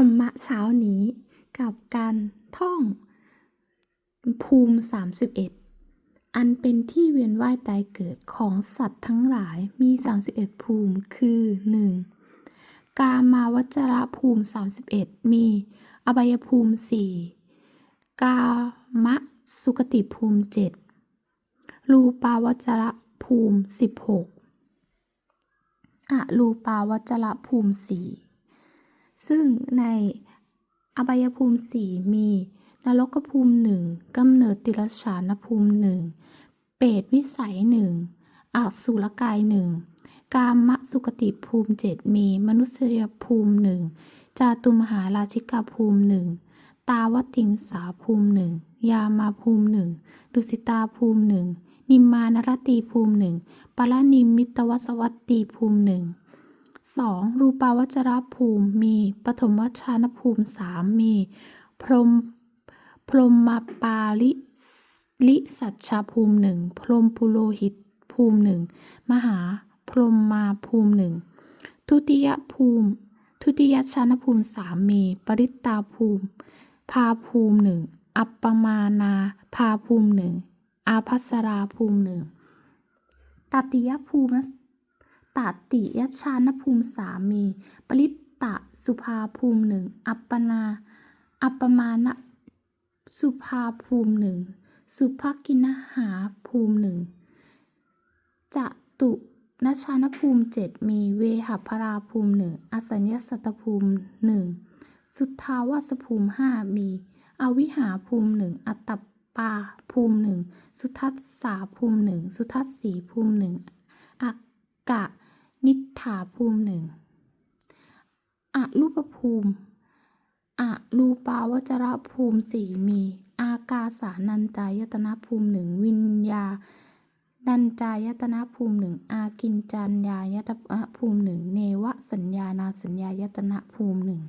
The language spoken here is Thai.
ธรรมะเช้านี้กับการท่องภูมิ 31 อันเป็นที่เวียนว่ายตายเกิดของสัตว์ทั้งหลายมี 31 ภูมิคือ 1. กามาวจระภูมิ 31 มีอบายภูมิ 4 กามสุกติภูมิ 7 รูปาวจระภูมิ 16อะรูปาวจระภูมิ 4 ซึ่งในอบายภูมิสี่มีนรกภูมิหนึ่งกำเนิดติรฉานภูมิหนึ่งเปรตวิสัยหนึ่งอสุรกายหนึ่งกามสุกติภูมิเจ็ดมีมนุษยภูมิหนึ่งจาตุมหาราชิกาภูมิหนึ่งตาวติงสาภูมิหนึ่งยามาภูมิหนึ่งดุสิตาภูมิหนึ่งนิมมานรตีภูมิหนึ่งปารนิมมิตวสวัตตีภูมิหนึ่ง 2. รูปาวจรภูมิมีปฐมวชานภูมิสามมี พรหมพรหมปาลิลิสัชชาภูมิหนึ่งพรหมปุโรหิตภูมิหนึ่งมหาพรหมมาภูมิหนึ่งทุติยภูมิ ทุติยชานภูมิสามมีปริตตาภูมิ พาภูมิหนึ่งอัปปมานาพาภูมิหนึ่งอาภัสราภูมิหนึ่งตติยภูมิ ตติยชานภูมิสามี ปริตตะสุภาภูมิหนึ่ง อัปปนา อัปปมาณสุภาภูมิหนึ่ง สุภกินหาภูมิหนึ่งจตุนชานภูมิเจ็ดมีเวหัพราภูมิหนึ่ง อสัญญสัตภูมิหนึ่ง สุทธาวาสภูมิห้ามี อวิหาภูมิหนึ่ง อัตตปาภูมิหนึ่ง สุทัสสาภูมิหนึ่ง สุทัสสีภูมิหนึ่งอักกะ นิฏฐาภูมิหนึ่งอรูปภูมิอรูปาวจรภูมิสี่มี อากาสานัญจายตนะภูมิหนึ่งวิญญาดัญจายตนะภูมิหนึ่งอากินจัญญายตนะภูมิหนึ่งเนวสัญญานาสัญญายตนะภูมิหนึ่ง